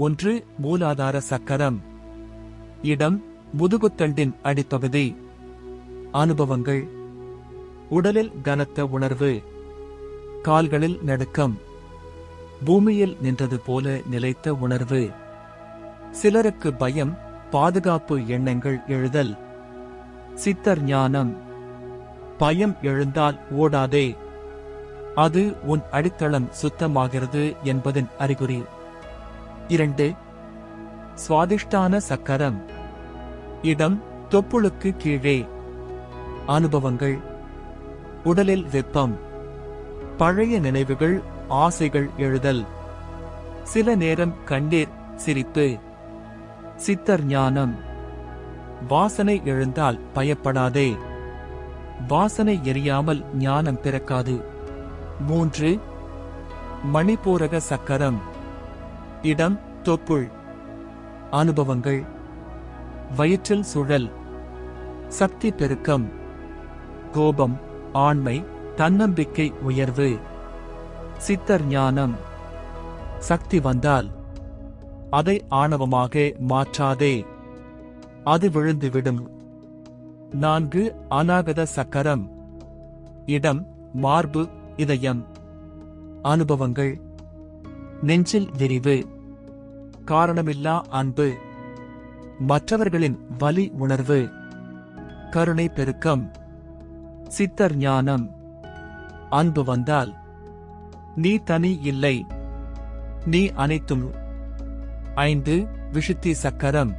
ஒன்று மூலாதார சக்கரம். இடம் முதுகுத்தண்டின் அடிப்பகுதி அனுபவங்கள். உடலில் கனத்த உணர்வு. கால்களில் நடுக்கம். பூமியில் நின்றது போல நிலைத்த உணர்வு. சிலருக்கு பயம் பாதுகாப்பு எண்ணங்கள் எழுதல். சித்தர் ஞானம். பயம் எழுந்தால் ஓடாதே. அது உன் அடித்தளம் சுத்தமாகிறது என்பதன் அறிகுறி. இரண்டு. சுவாதிஷ்டான சக்கரம். இடம் தொப்புளுக்கு கீழே. அனுபவங்கள். உடலில் வெப்பம். பழைய நினைவுகள் ஆசைகள் எழுதல். சில நேரம் கண்ணீர் சிரிப்பு. சித்தர் ஞானம். வாசனை எழுந்தால் பயப்படாதே. வாசனை எரியாமல் ஞானம் பிறக்காது. மூன்று. மணிப்பூரக சக்கரம். இடம் தொப்புள். அனுபவங்கள். வயிற்றில் சுழல். சக்தி பெருக்கம். கோபம் ஆண்மை தன்னம்பிக்கை உயர்வு. சித்தர் ஞானம். சக்தி வந்தால். அதை ஆணவமாக மாற்றாதே. அது விழுந்துவிடும். நான்கு அநாகத சக்கரம். இடம் மார்பு இதயம். அனுபவங்கள். நெஞ்சில் விரிவு. காரணமில்லா அன்பு. மற்றவர்களின் வலி உணர்வு. கருணை பெருக்கம். சித்தர் ஞானம். அன்பு வந்தால் நீ தனி இல்லை. நீ அனைத்தும். ஐந்து விஷுத்தி சக்கரம்.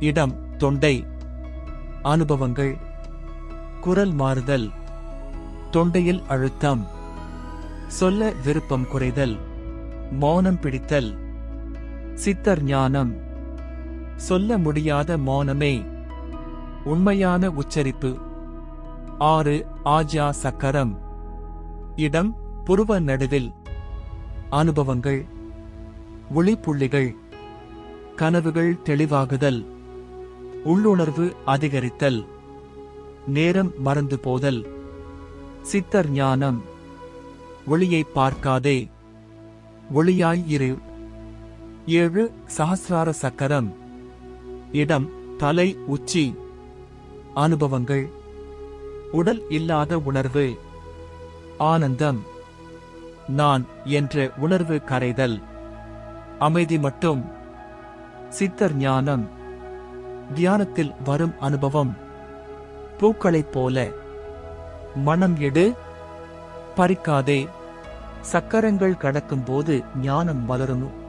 இடம் தொண்டை. அனுபவங்கள். குரல் மாறுதல். தொண்டையில் அழுத்தம். சொல்ல விருப்பம் குறைதல். மௌனம் பிடித்தல். சித்தர் ஞானம். சொல்ல முடியாத மௌனமே. உண்மையான உச்சரிப்பு. ஆறு ஆஜா சக்கரம். இடம் புருவ நடுவில். அனுபவங்கள். ஒளிப்புள்ளிகள். கனவுகள் தெளிவாகுதல். உள்ளுணர்வு அதிகரித்தல். நேரம் மறந்து போதல். சித்தர் ஞானம். ஒளியை பார்க்காதே. ஒளியாய் இரு. ஏழு சஹசிரார சக்கரம். இடம் தலை உச்சி. அனுபவங்கள். உடல் இல்லாத உணர்வு. ஆனந்தம். நான் என்ற உணர்வு கரைதல். அமைதி மட்டும். சித்தர் ஞானம். தியானத்தில் வரும் அனுபவம். பூக்களைப் போல. மனம் எடு. பறிக்காதே. சக்கரங்கள் கடக்கும்போது ஞானம் வளரணும்